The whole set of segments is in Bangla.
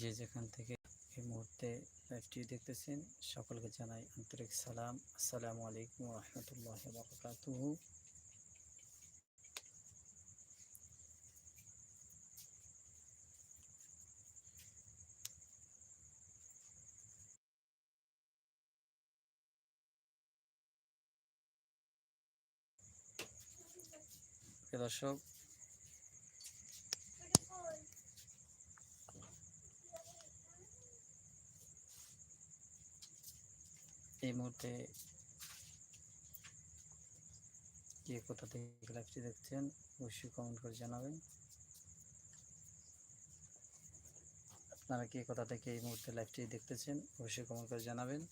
যে যেখান থেকে এই মুহূর্তে লাইভটি দেখতেছেন, সকলকে জানাই আন্তরিক সালাম। আসসালামু আলাইকুম রহমতুল্লাহ প্রিয় দর্শক এই মুহূর্তে কে কোথা থেকে লাইভটি দেখছেন, অবশ্যই কমেন্ট করে জানাবেন। আপনারা কে কোথা থেকে এই মুহূর্তে লাইভটি দেখতেছেন, অবশ্যই কমেন্ট করে জানাবেন।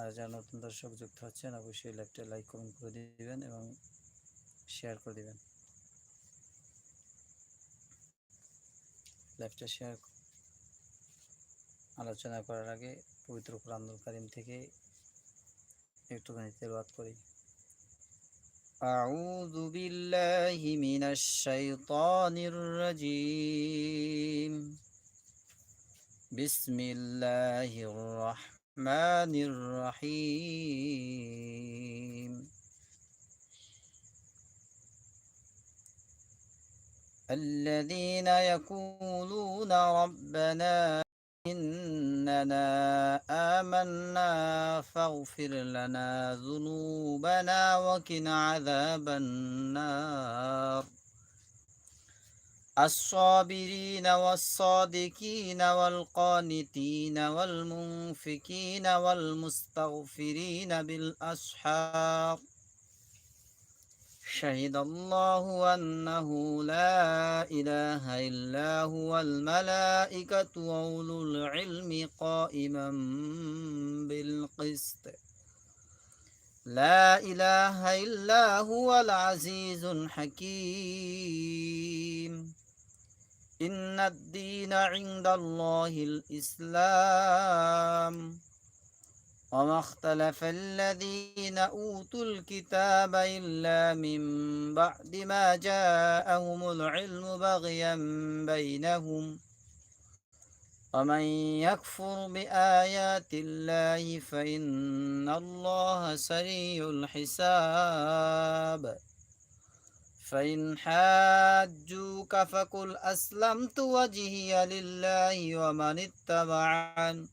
আর যারা নতুন দর্শক যুক্ত হচ্ছেন, অবশ্যই লাইভটা লাইক কমেন্ট করে দিবেন এবং শেয়ার করে দিবেন। লাইভটা শেয়ার আলোচনা করার আগে পবিত্র কোরআনুল কারিম থেকে একটুখানি তেলাওয়াত করি أعوذ بالله من الشيطان الرجيم بسم الله الرحمن الرحيم الذين يقولون ربنا إننا آمنا فاغفر لنا ذنوبنا وقنا عذاب النار. الصابرين والصادقين والقانتين والمنفكين والمستغفرين بالأسحار. شهد الله أنه لا إله إلا هو الملائكة وأولو العلم قائما بالقسط. لا إله إلا هو العزيز الحكيم. إن الدين عند الله الإسلام. وما اختلف الذين أوتوا الكتاب إلا من بعد ما جاءهم العلم بغيا بينهم. ومن يكفر بآيات الله فإن الله سريع الحساب. فإن حاجوك فقل أسلمت وجهي لله ومن اتبعن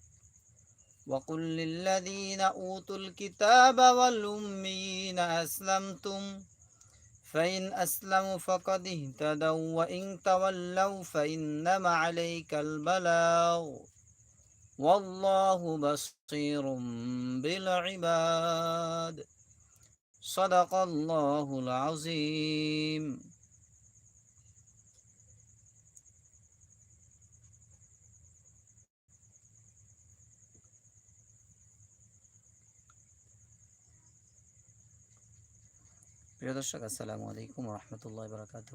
وقل للذين أوتوا الكتاب والأميين أسلمتم فإن أسلموا فقد اهتدوا وإن تولوا فإنما عليك البلاغ والله بصير بالعباد صدق الله العظيم প্রিয় দর্শক, আসসালামু আলাইকুম রহমতুল্লাহ বারাকাত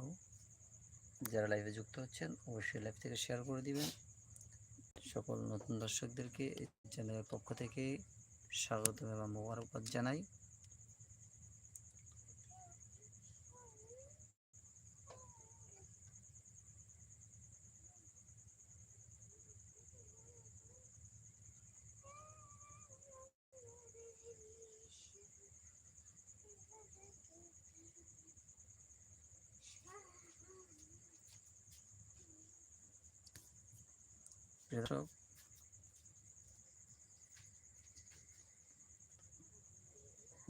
যারা লাইভে যুক্ত হচ্ছেন, অবশ্যই লাইভ থেকে শেয়ার করে দিবেন। সকল নতুন দর্শকদেরকে চ্যানেলের পক্ষ থেকে স্বাগতম এবং মোবারকবাদ জানাই। দর্শক।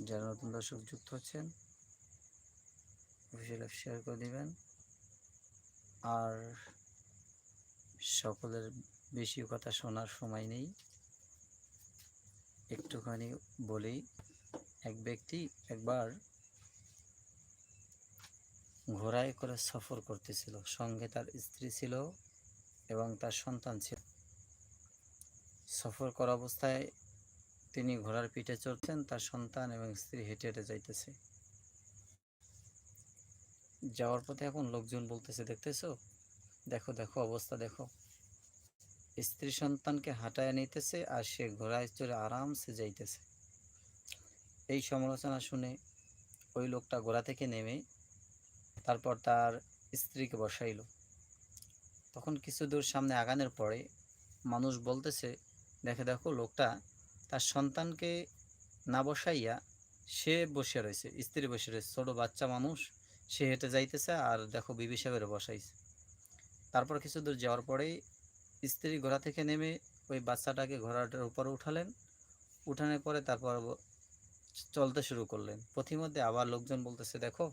যারা নতুন দর্শক যুক্ত হচ্ছেন লাইভ শেয়ার করে দিবেন। আর সকলের বেশি কথা শোনার সময় নেই। একটুখানি বলি এক ব্যক্তি একবার ঘোড়ায় করে সফর করতেছিল। সঙ্গে তার স্ত্রী ছিল এবং তার সন্তান ছিল। সফর করা অবস্থায় তিনি ঘোড়ার পিঠে চড়ছেন, তার সন্তান এবং স্ত্রী হেঁটে হেঁটে যাইতেছে। যাওয়ার পথে এখন লোকজন বলতেছে, দেখতেছো? দেখো দেখো, অবস্থা দেখো। স্ত্রী সন্তানকে হাঁটায় নিতেছে আর সে ঘোড়ায় চড়ে আরামসে যাইতেছে। এই সমালোচনা শুনে ওই লোকটা ঘোড়া থেকে নেমে তারপর তার স্ত্রীকে বসাইল। তখন কিছু দূর সামনে আগানের পরে মানুষ বলতেছে দেখে দেখো লোকটা তার সন্তানকে না বসাইয়া সে বসে রয়েছে, স্ত্রী বসে রয়েছে। ছোটো বাচ্চা মানুষ, সে হেঁটে যাইতেছে আর দেখো বিবি সাহেবের বসাইছে। তারপর কিছু দূর যাওয়ার পরেই স্ত্রী ঘোড়া থেকে নেমে ওই বাচ্চাটাকে ঘোড়াটার উপরে উঠালেন। উঠানোর পরে তারপর চলতে শুরু করলেন। পথিমধ্যে আবার লোকজন বলতেছে, দেখো,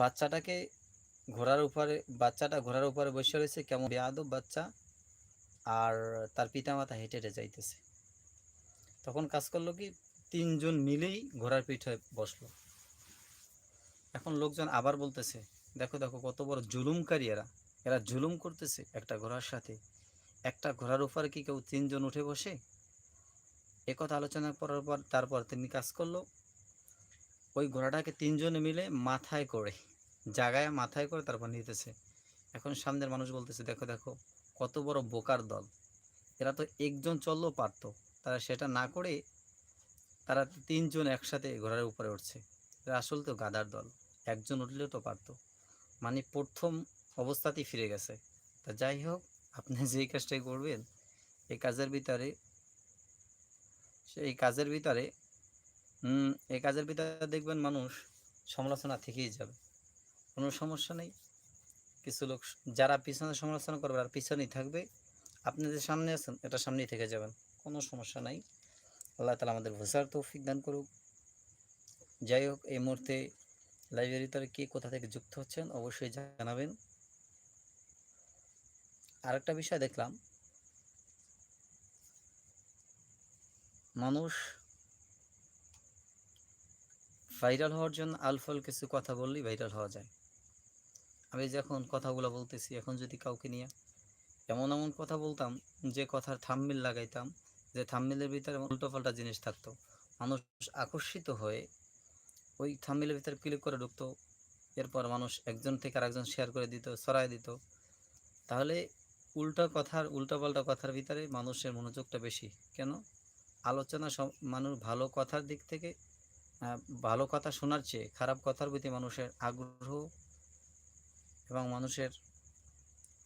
বাচ্চাটাকে ঘোড়ার উপরে, বাচ্চাটা ঘোড়ার উপরে বসে রয়েছে, কেমন বেয়াদব বাচ্চা। আর তার পিতামাতা হেঁটে হেঁটে যাইতেছে। তখন কাজ করল কি, তিনজন মিলেই ঘোড়ার পিঠে বসল। এখন লোকজন আবার বলতেছে, দেখো দেখো, কত বড় জুলুমকারী এরা। এরা জুলুম করতেছে একটা ঘোড়ার সাথে। একটা ঘোড়ার উপরে কি কেউ তিনজন উঠে বসে? একথা আলোচনা করার পর, তারপর তিনি কাজ করল ওই ঘোড়াটাকে তিনজনে মিলে মাথায় করে জাগায় মাথায় করে তারপর নিতেছে। এখন সামনের মানুষ বলতেছে, দেখো দেখো কত বড় বোকার দল। এরা তো একজন চললেও পারতো। তারা সেটা না করে তারা তিনজন একসাথে ঘোড়ার উপরে উঠছে। এরা আসল তো গাদার দল। একজন উঠলেও তো পারতো। মানে প্রথম অবস্থাতেই ফিরে গেছে। তা যাই হোক, আপনি যেই কাজটাই করবেন, এই কাজের ভিতরে সেই কাজের ভিতরে এই কাজের ভিতরে দেখবেন মানুষ সমালোচনা থেকেই যাবে। কোনো সমস্যা নেই। কিছু লোক যারা পিছনে সমালোচনা করবে আর পিছনেই থাকবে আপনি যে সামনে আছেন, এটা সামনেই থেকে যাবেন। কোনো সমস্যা নাই। আল্লাহ তালা আমাদের ভোসার তৌফিক দান করুক। যাই হোক, এই মুহূর্তে লাইব্রেরিতে কে কোথা থেকে যুক্ত হচ্ছেন অবশ্যই জানাবেন। আরেকটা বিষয় দেখলাম। মানুষ ভাইরাল হওয়ার জন্য আলফল কিছু কথা বললেই ভাইরাল হওয়া যায়। আমি যখন কথাগুলো বলতেছি, এখন যদি কাউকে নিয়ে এমন এমন কথা বলতাম, যে কথার থাম্মিল লাগাইতাম, যে থাম্মিলের ভিতরে উল্টোপাল্টা জিনিস থাকতো। মানুষ আকর্ষিত হয়ে ওই থাম্মিলের ভিতরে ক্লিক করে ঢুকতো, এরপর মানুষ একজন থেকে আরেকজন শেয়ার করে দিত সরাই দিত। তাহলে উল্টো কথার, উল্টোপাল্টা কথার ভিতরে মানুষের মনোযোগটা বেশি। কেন? আলোচনা সব মানুষ ভালো কথার দিক থেকে ভালো কথা শোনার চেয়ে খারাপ কথার প্রতি মানুষের আগ্রহ এবং মানুষের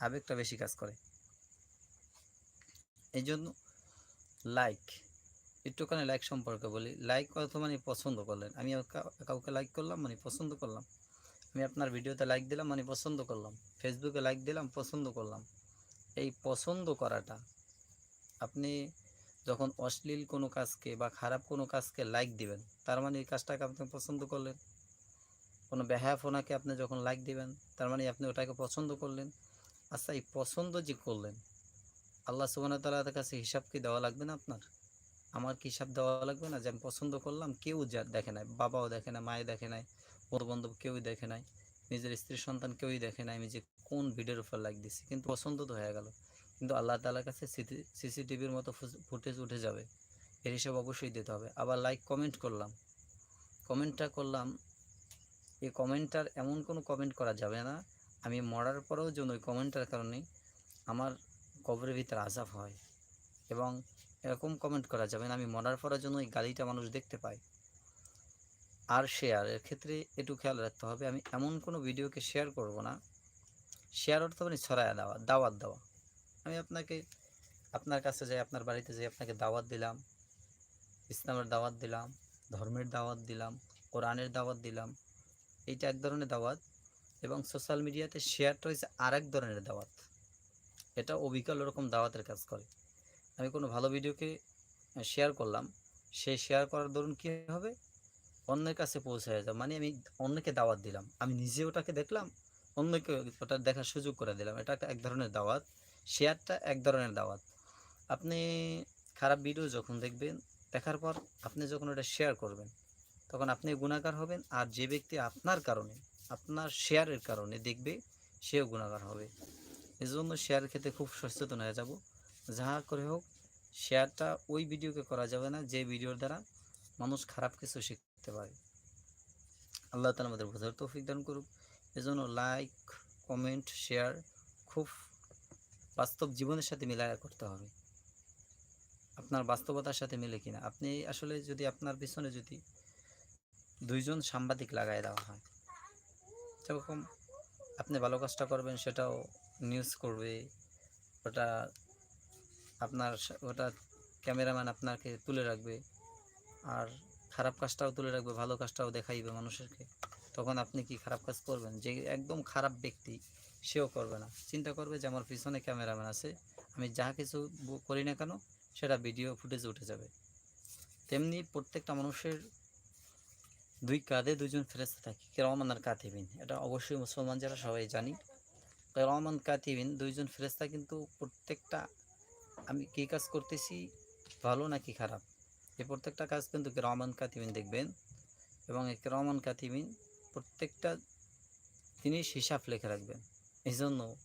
আবেগটা বেশি কাজ করে। এই জন্য লাইক একটুখানি লাইক সম্পর্কে বলি। লাইক কত মানে পছন্দ করলেন। আমি কাউকে লাইক করলাম মানে পছন্দ করলাম। আমি আপনার ভিডিওতে লাইক দিলাম মানে পছন্দ করলাম। ফেসবুকে লাইক দিলাম, পছন্দ করলাম। এই পছন্দ করাটা আপনি যখন অশ্লীল কোনো কাজকে বা খারাপ কোনো কাজকে লাইক দিবেন, তার মানে এই কাজটাকে আপনি পছন্দ করলেন। কোনো বেহায়াফোনাকে আপনি যখন লাইক দিবেন, তার মানে আপনি ওটাকে পছন্দ করলেন। আচ্ছা এই পছন্দ যে করলেন, আল্লাহ সুবাহ তালার কাছে হিসাব কি দেওয়া লাগবে না আপনার? আমার কি হিসাব দেওয়া লাগবে না যে আমি পছন্দ করলাম? কেউ যা দেখে নাই, বাবাও দেখে না মায়ে দেখে নাই বন্ধু বান্ধব কেউই দেখে নাই, নিজের স্ত্রী সন্তান কেউই দেখে নাই, আমি যে কোন ভিডিওর উপর লাইক দিছি, কিন্তু পছন্দ তো হয়ে গেল। কিন্তু আল্লাহ তালার কাছে সিসিটিভির মতো ফুটেজ উঠে যাবে, এর হিসাব অবশ্যই দিতে হবে। আবার লাইক কমেন্ট করলাম কমেন্টটা করলাম এই কমেন্টটার এমন কোনো কমেন্ট করা যাবে না। আমি মরার পরেও যেন ওই কমেন্টটার কারণে আমার কবরের ভিতরে আজাব হয় এবং এরকম কমেন্ট করা যাবে না। আমি মরার পরের জন্য ওই গালিটা মানুষ দেখতে পায়। আর শেয়ারের ক্ষেত্রে একটু খেয়াল রাখতে হবে। আমি এমন কোনো ভিডিওকে শেয়ার করব না। শেয়ার অর্থ মানে ছড়ায় দেওয়া, দাওয়াত দেওয়া। আমি আপনাকে, আপনার কাছে যাই, আপনার বাড়িতে যাই, আপনাকে দাওয়াত দিলাম। ইসলামের দাওয়াত দিলাম, ধর্মের দাওয়াত দিলাম, কোরআনের দাওয়াত দিলাম। এইটা এক ধরনের দাওয়াত এবং সোশ্যাল মিডিয়াতে শেয়ারটা হয়েছে আর এক ধরনের দাওয়াত। এটা অবিকল ওরকম দাওয়াতের কাজ করে। আমি কোনো ভালো ভিডিওকে শেয়ার করলাম সেই শেয়ার করার দরুন কী হবে? অন্যের কাছে পৌঁছে যাবে মানে আমি অন্যকে দাওয়াত দিলাম। আমি নিজে ওটাকে দেখলাম, অন্যকে ওটা দেখার সুযোগ করে দিলাম। এটা এক ধরনের দাওয়াত। শেয়ারটা এক ধরনের দাওয়াত। আপনি খারাপ ভিডিও যখন দেখবেন, দেখার পর আপনি যখন ওটা শেয়ার করবেন তখন আপনি গুণাগার হবেন আর যে ব্যক্তি আপনার কারণে, আপনার শেয়ারের কারণে দেখবে সেও গুণাগার হবে। এজন্য শেয়ার ক্ষেত্রে খুব সচেতন হয়ে যাব। যাহা করে হোক, শেয়ারটা ওই ভিডিওকে করা যাবে না যে ভিডিওর দ্বারা মানুষ খারাপ কিছু শিখতে পারে। আল্লাহ তালা আমাদের বোঝার তৌফিক দান করুক। এজন্য লাইক কমেন্ট শেয়ার খুব বাস্তব জীবনের সাথে মিলায়া করতে হবে। আপনার বাস্তবতার সাথে মিলে কিনা? আপনি আসলে যদি আপনার পিছনে যদি দুইজন সাংবাদিক লাগাই দেওয়া হয়। যেরকম আপনি ভালো কাজটা করবেন, সেটাও নিউজ করবে। ওটা আপনার ওটা ক্যামেরাম্যান আপনাকে তুলে রাখবে। আর খারাপ কাজটাও তুলে রাখবে, ভালো কাজটাও দেখাইবে মানুষেরকে। তখন আপনি কি খারাপ কাজ করবেন? যে একদম খারাপ ব্যক্তি, সেও করবে না। চিন্তা করবে যে আমার পিছনে ক্যামেরাম্যান আছে, আমি যা কিছু করি না কেন, সেটা ভিডিও ফুটেজ উঠে যাবে। তেমনি প্রত্যেকটা মানুষের দুই কাঁধে দুজন ফেরেস্তা থাকে কেরমান আর কাতিবিন। এটা অবশ্যই মুসলমান যারা সবাই জানি। কেরমান কাতিবিন দুইজন ফেরেস্তা কিন্তু প্রত্যেকটা আমি কী কাজ করতেছি, ভালো নাকি খারাপ? এই প্রত্যেকটা কাজ কিন্তু কেরমান কাতিবিন দেখবেন। এবং এই কেরমান কাতিবিন প্রত্যেকটা জিনিস হিসাব লেখে রাখবেন। এই জন্য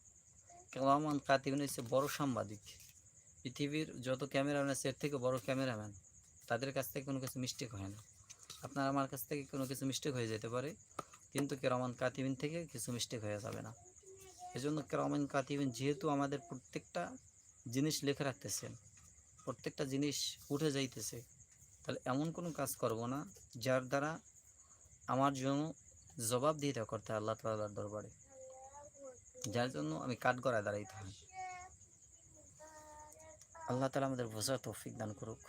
কেরমান কাতিবিন হচ্ছে বড় সাংবাদিক। পৃথিবীর যত ক্যামেরাম্যান আছে, এর থেকে বড় ক্যামেরাম্যান, তাদের কাছ থেকে কোনো কিছু মিস্টেক হয় না। আপনার আমার কাছ থেকে কোনো কিছু মিস্টেক হয়ে যেতে পারে। কিন্তু কেরমান কাতিবিন থেকে কিছু মিস্টেক হয়ে যাবে না। এজন্য কেরমান কাতিবিন যেহেতু আমাদের প্রত্যেকটা জিনিস লিখে রাখতেছেন, প্রত্যেকটা জিনিস উঠে যাইতেছে, তাহলে এমন কোনো কাজ করব না যার দ্বারা আমার জন্য জবাব দিতে করতে আল্লাহ তালার দরবারে। যার জন্য আমি কাঠ গড়ায় দাঁড়াইতে হয় আল্লাহ তালা আমাদের বোঝার তৌফিক দান করুক।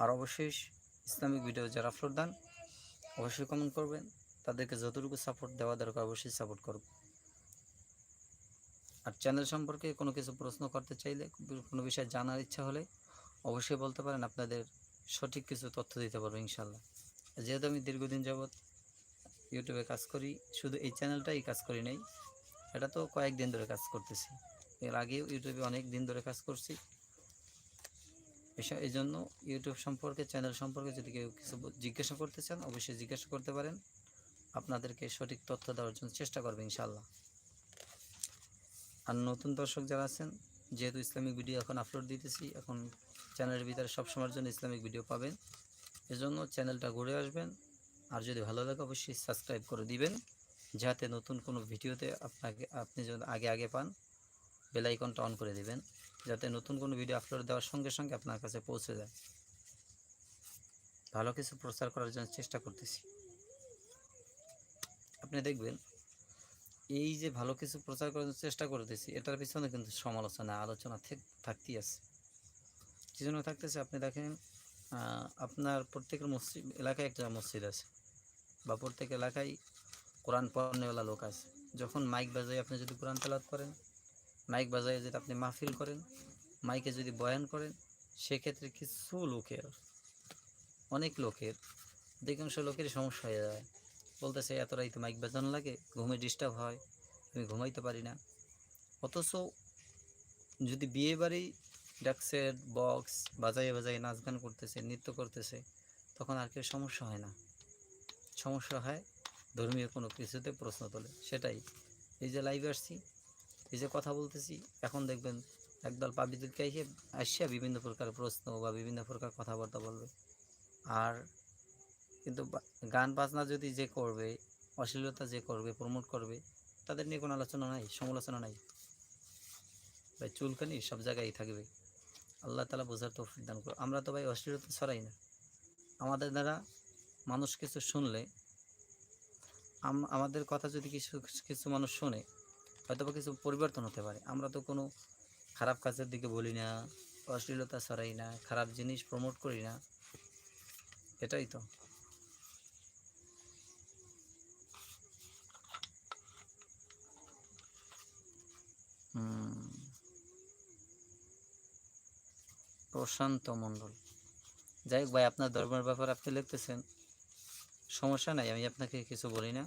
আর অবশ্যই ইসলামিক ভিডিও যারা আপলোড দেন, অবশ্যই কমেন্ট করবেন। তাদেরকে যতটুকু সাপোর্ট দেওয়া দরকার, অবশ্যই সাপোর্ট করব। আর চ্যানেল সম্পর্কে কোনো কিছু প্রশ্ন করতে চাইলে, কোনো বিষয়ে জানার ইচ্ছা হলে অবশ্যই বলতে পারেন, আপনাদের সঠিক কিছু তথ্য দিতে পারব ইনশাল্লাহ যেহেতু আমি দীর্ঘদিন যাবৎ ইউটিউবে কাজ করি, শুধু এই চ্যানেলটাই কাজ করি নাই, এটা তো কয়েকদিন ধরে কাজ করতেছি। এর আগেও ইউটিউবে অনেক দিন ধরে কাজ করছি। এই জন্য ইউটিউব সম্পর্কে, চ্যানেল সম্পর্কে যদি কেউ কিছু জিজ্ঞাসা করতে চান, অবশ্যই জিজ্ঞাসা করতে পারেন। আপনাদেরকে সঠিক তথ্য দেওয়ার জন্য চেষ্টা করবে ইনশাল্লাহ আর নতুন দর্শক যারা আছেন, যেহেতু ইসলামিক ভিডিও এখন আপলোড দিতেছি, এখন চ্যানেলের ভিতরে সবসময়ের জন্য ইসলামিক ভিডিও পাবেন। এজন্য চ্যানেলটা ঘুরে আসবেন। আর যদি ভালো লাগে, অবশ্যই সাবস্ক্রাইব করে দিবেন, যাতে নতুন কোনো ভিডিওতে আপনাকে, আপনি যদি আগে আগে পান, বেল আইকনটা অন করে দিবেন। যাতে নতুন কোনো ভিডিও আপলোড দেওয়ার সঙ্গে সঙ্গে আপনার কাছে পৌঁছে যায়। ভালো কিছু প্রচার করার জন্য চেষ্টা করতেছি। আপনি দেখবেন, এই যে ভালো কিছু প্রচার করার চেষ্টা করতেছি, এটার পিছনে কিন্তু সমালোচনা, আলোচনা থেক- থাকতেই আছে। কী জন্য থাকতেছে? আপনি দেখেন আপনার প্রত্যেকের মসজিদ, এলাকায় একটা মসজিদ আছে, বা প্রত্যেক এলাকায় কোরআন পড়নেওয়ালা লোক আছে। যখন মাইক বাজায় আপনি যদি কোরআন তেলাওয়াত করেন মাইক বাজায় যদি আপনি মাহফিল করেন, মাইকে যদি বয়ান করেন, সেক্ষেত্রে কিছু লোকের, অনেক লোকের, অধিকাংশ লোকের সমস্যা হয়ে যায়। বলতেছে, এত রাইতে মাইক বাজানো লাগে, ঘুমে ডিস্টার্ব হয়, আমি ঘুমাইতে পারি না। অথচ যদি বিয়ে বাড়ি ডাকসের বক্স বাজায়ে বাজায়ে নাচ গান করতেছে, নৃত্য করতেছে, তখন আর কেউ সমস্যা হয় না। সমস্যা হয় ধর্মীয় কোনো কিছুতে প্রশ্ন তোলে, সেটাই। এই যে লাইভে আসছি এই যে কথা বলতেছি, এখন দেখবেন একদল পাবলিককে এসে আসিয়া বিভিন্ন প্রকার প্রশ্ন বা বিভিন্ন প্রকার কথাবার্তা বলবে। আর কিন্তু গান বাজনা যদি যে করবে, অশ্লীলতা যে করবে, প্রমোট করবে, তাদের নিয়ে কোনো আলোচনা নাই, সমালোচনা নাই। ভাই, চুলকানি সব জায়গায় থাকবে। আল্লাহ তালা বোঝার তৌফিক দান করো আমরা তো ভাই অশ্লীলতা ছড়াই না। আমাদের দ্বারা মানুষ কিছু শুনলে, আম- আমাদের কথা যদি কিছু কিছু মানুষ শোনে হয়তো বা কিছু পরিবর্তন হতে পারে। আমরা তো কোনো খারাপ কাজের দিকে বলি না, অশ্লীলতা ছড়াই না, খারাপ জিনিস প্রমোট করি না। এটাই তো। প্রশান্ত মণ্ডল। যাই হোক ভাই, আপনার ধর্মের ব্যাপারে আপনি লিখতেছেন। সমস্যা নাই, আমি আপনাকে কিছু বলি না।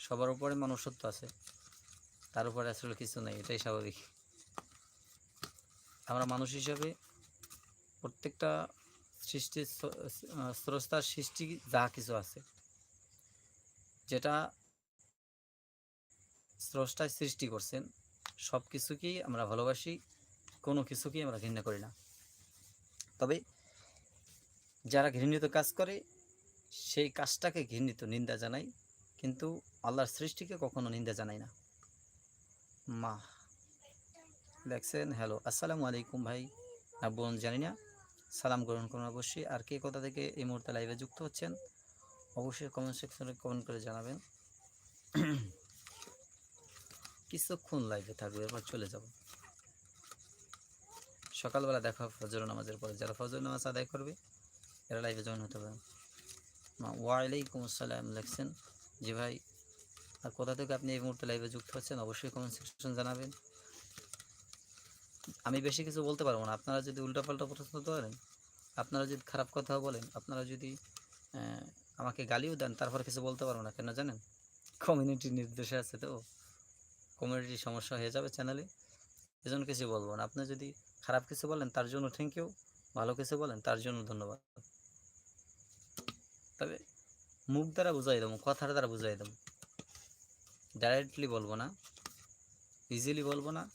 সবার উপরে মনুষ্যত্ব আছে। তার উপরে আসলে কিছু নাই, এটাই স্বাভাবিক। আমরা মানুষ হিসাবে প্রত্যেকটা সৃষ্টির স্রষ্টার সৃষ্টি যা কিছু আছে, যেটা স্রষ্টায় সৃষ্টি করছেন, সব কিছুকেই আমরা ভালোবাসি, কোনো কিছুকেই আমরা ঘৃণা করি না। তবে যারা ঘৃণিত কাজ করে, সেই কাজটাকে ঘৃণিত নিন্দা জানাই, কিন্তু আল্লাহর সৃষ্টিকে কখনো নিন্দা জানাই না। মা লেখছেন হ্যালো, আসসালামু আলাইকুম ভাই। না বোন জানি না। সালাম গ্রহণ করুন অবশ্যই। আর কে কোথা থেকে এই মুহূর্তে লাইভে যুক্ত হচ্ছেন, অবশ্যই কমেন্ট সেকশনে কমেন্ট করে জানাবেন। কিছুক্ষণ লাইভে থাকবে, এরপর চলে যাব। সকালবেলা দেখা ফজর নামাজের পরে। যারা ফজর নামাজ আদায় করবে, এরা লাইভে জয়েন হতে পারে। ওয়ালাইকুম আসসালাম, লেখছেন? জি ভাই আর কোথা থেকে আপনি এই মুহূর্তে লাইভে যুক্ত হচ্ছেন, অবশ্যই কমেন্ট সেকশন জানাবেন। আমি বেশি কিছু বলতে পারব না। আপনারা যদি উল্টাপাল্টা প্রশ্ন করেন আপনারা যদি খারাপ কথা বলেন, আপনারা যদি আমাকে গালিও দেন, তারপর কিছু বলতে পারব না, কেন জানেন? কমিউনিটি নির্দেশে আছে তো। কমিউনিটি সমস্যা হয়ে যাবে চ্যানেলে এজন্য কিছু বলব না। আপনি যদি খারাপ কিছু বলেন, তার জন্য থ্যাংক ইউ ভালো কিছু বলেন, তার জন্য ধন্যবাদ। তবে মুখ দ্বারা বুঝাই দেবো, কথার দ্বারা বুঝাই দেবো। ডাইরেক্টলি বলব না ইজিলি বলব না।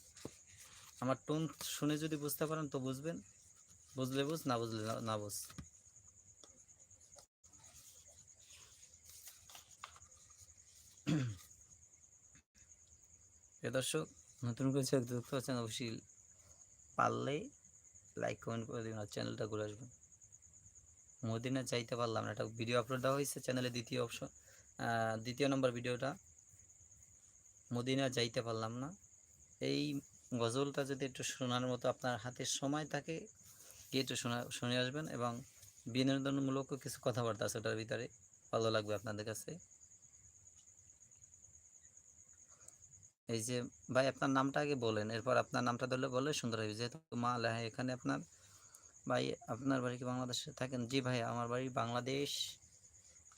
আমার টোন শুনে যদি বুঝতে পারেন তো বুঝবেন, বুঝলে বুঝ, না বুঝলে না- বুঝ। দর্শক, নতুন করে যুক্ত আছেন অবশ্যই পারলে লাইক কমেন্ট করে দিন আর চ্যানেলটা ঘুরে আসবেন। মদিনা চাইতে পারলাম না একটা ভিডিও আপলোড দেওয়া হয়েছে চ্যানেলে দ্বিতীয় অপশন দ্বিতীয় নম্বর ভিডিওটা মদিনা যাইতে পারলাম না। এই গজলটা যদি একটু শোনার মতো আপনার হাতে সময় থাকে, গিয়ে একটু শোনা, শুনে আসবেন এবং বিনোদনমূলক কিছু কথাবার্তা আছে ওটার ভিতরে, ভালো লাগবে আপনাদের কাছে। এই যে ভাই, আপনার নামটা আগে বলেন, এরপর আপনার নামটা ধরলে বললে সুন্দর হবে। যেহেতু মা লেহা এখানে আপনার ভাই, আপনার বাড়ি কি বাংলাদেশে থাকেন? জি ভাই, আমার বাড়ি বাংলাদেশ।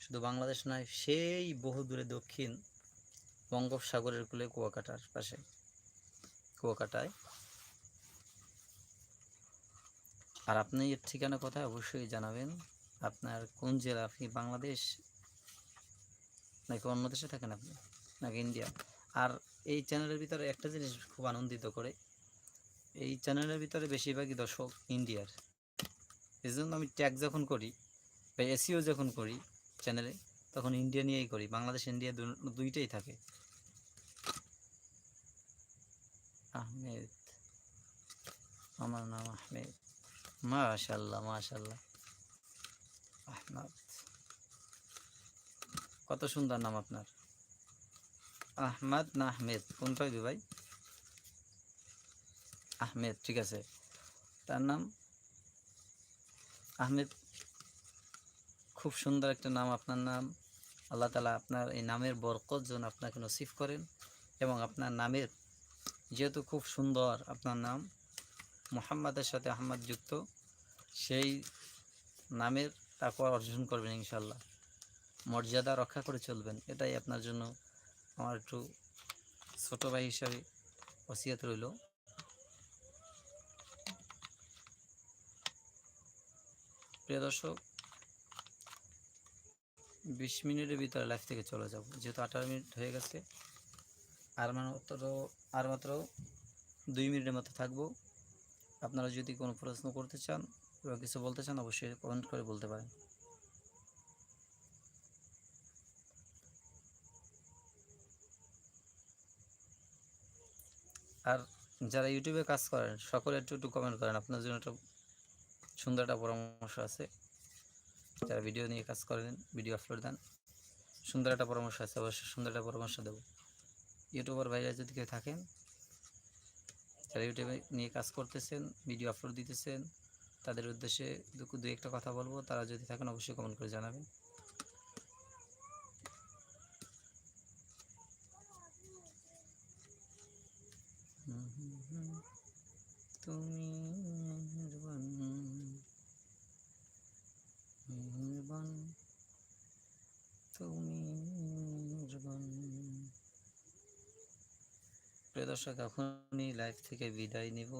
শুধু বাংলাদেশ নয়, সেই বহু দূরে দক্ষিণ বঙ্গোপসাগরের কূলে কুয়াকাটার পাশে। কুয়াকাটায়। আর আপনি এর ঠিকানা কোথায় অবশ্যই জানাবেন। আপনার কোন জেলা? আপনি বাংলাদেশ? নাকি অন্য দেশে থাকেন আপনি? নাকি ইন্ডিয়া? আর এই চ্যানেলের ভিতরে একটা জিনিস খুব আনন্দিত করে। এই চ্যানেলের ভিতরে বেশিরভাগই দর্শক ইন্ডিয়ার। এই জন্য আমি ট্যাগ যখন করি বা এসিও যখন করি চ্যানেলে, তখন ইন্ডিয়া নিয়েই করি। বাংলাদেশ, ইন্ডিয়া দুইটাই থাকে। আহমেদ, আমার নাম আহমেদ। মাশাল্লাহ মাশাল্লাহ আহমদ। কত সুন্দর নাম আপনার। আহমদ না আহমেদ? কোনটা হইবে ভাই? আহমেদ, ঠিক আছে। তার নাম? আহমেদ। খুব সুন্দর একটা নাম, আপনার নাম। আল্লাহ তালা আপনার এই নামের বরকত যেন আপনাকে নসিব করেন এবং আপনার নামের যেহেতু খুব সুন্দর আপনার নাম, মোহাম্মদের সাথে আহমদ যুক্ত, সেই নামের তাকওয়া অর্জন করবেন ইনশাল্লাহ মর্যাদা রক্ষা করে চলবেন, এটাই আপনার জন্য আমার একটু ছোটো ভাই হিসাবে ওসিয়াত রইল। প্রিয় দর্শক, বিশ মিনিটের ভিতরে লাইফ থেকে চলে যাব, যেহেতু আঠারো মিনিট হয়ে গেছে। আর মাত্র আর মাত্র দুই মিনিটের মতো থাকব। আপনারা যদি কোনো প্রশ্ন করতে চান বা কিছু বলতে চান, অবশ্যই কমেন্ট করে বলতে পারেন। আর যারা ইউটিউবে কাজ করেন, সকলে একটু একটু কমেন্ট করেন। আপনার জন্য একটা সুন্দর একটা পরামর্শ আছে। যারা ভিডিও নিয়ে কাজ করেন, ভিডিও আপলোড দেন, সুন্দর একটা পরামর্শ আছে। অবশ্যই সুন্দর একটা পরামর্শ দেবো। ইউটিউবার ভাইরা যদি কেউ থাকেন, যারা ইউটিউবে নিয়ে কাজ করতেছেন, ভিডিও আপলোড দিতেছেন, তাদের উদ্দেশ্যে দু একটা কথা বলব তারা যদি থাকেন, অবশ্যই কমেন্ট করে জানাবেন। তুমি তুমি মেহেরবান প্রিয় দর্শক এখনই লাইভ থেকে বিদায় নিব।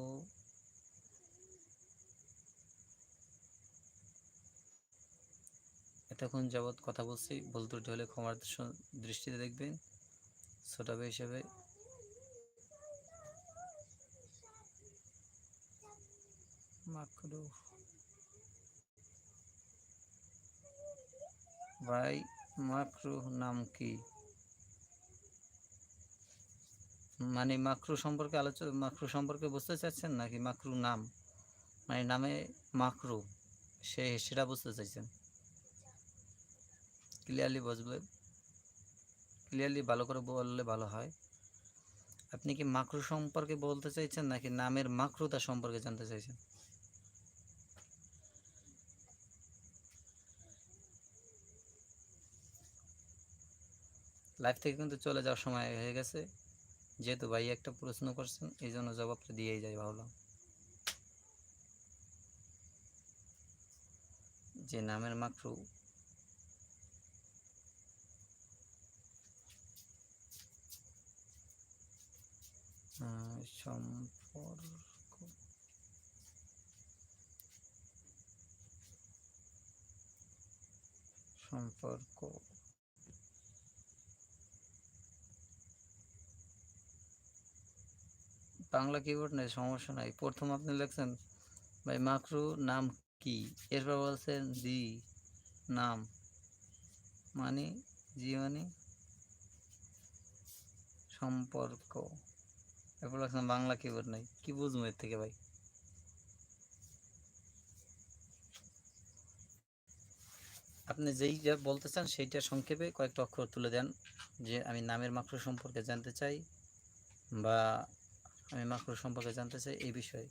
এতক্ষণ যাবৎ কথা বলছি ভুল ত্রুটি হলে ক্ষমার দৃষ্টিতে দেখবেন। ছোট ভাই হিসেবে। ভাই মাকরু নাম কি? মানে মাকরু সম্পর্কে আলোচনা মাকরু সম্পর্কে বুঝতে চাচ্ছেন নাকি মাকরু নাম? মানে নামে মাকরু, সে সেটা বুঝতে চাইছেন। ক্লিয়ারলি বুঝবে। ক্লিয়ারলি ভালো করে বললে ভালো হয়। আপনি কি মাকরু সম্পর্কে বলতে চাইছেন নাকি নামের মাকরুতা সম্পর্কে জানতে চাইছেন? লাইফ থেকে কিন্তু চলে যাওয়ার সময় হয়ে গেছে। যেহেতু ভাই একটা প্রশ্ন করছেন এই জন্য জবাবটা দিয়েই যাই ভাবলাম। যে নামের মাকরু সম্পর্ক সম্পর্ক বাংলা কিবোর্ড নেই, সমস্যা নাই। প্রথম আপনি লিখছেন, ভাই, মাকরু নাম কি? এরপর বলছেন, জি, নাম। মানে জি মানে সম্পর্ক। এরপর লিখছেন, বাংলা কিবোর্ড নাই। কি বুঝব এর থেকে, ভাই? আপনি যেই যা বলতে চান, সেইটা সংক্ষেপে কয়েকটা অক্ষর তুলে দেন, যে আমি নামের মাকরু সম্পর্কে জানতে চাই বা আমি মাকরু সম্পর্কে জানতে চাই এই বিষয়ে,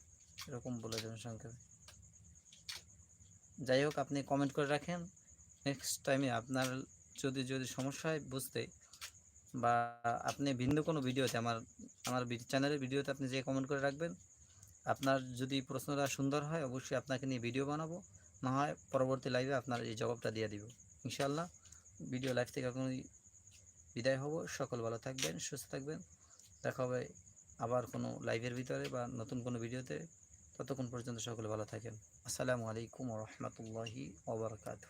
এরকম বলে দেবেন সংক্ষেপে। যাই হোক, আপনি কমেন্ট করে রাখেন। নেক্সট টাইমে আপনার যদি যদি সমস্যা হয় বুঝতে, বা আপনি ভিন্ন কোনো ভিডিওতে আমার আমার চ্যানেলের ভিডিওতে আপনি যে কমেন্ট করে রাখবেন। আপনার যদি প্রশ্নটা সুন্দর হয়, অবশ্যই আপনাকে নিয়ে ভিডিও বানাবো। না হয় পরবর্তী লাইভে আপনার এই জবাবটা দিয়ে দিব। ইনশাল্লাহ ভিডিও লাইভ থেকে এখনই বিদায় হব। সকল ভালো থাকবেন, সুস্থ থাকবেন। দেখা হবে আবার কোনো লাইভের ভিতরে বা নতুন কোনো ভিডিওতে ততক্ষণ পর্যন্ত সকলে ভালো থাকেন। আসসালামু আলাইকুম রহমতুল্লাহি ওবরকাতু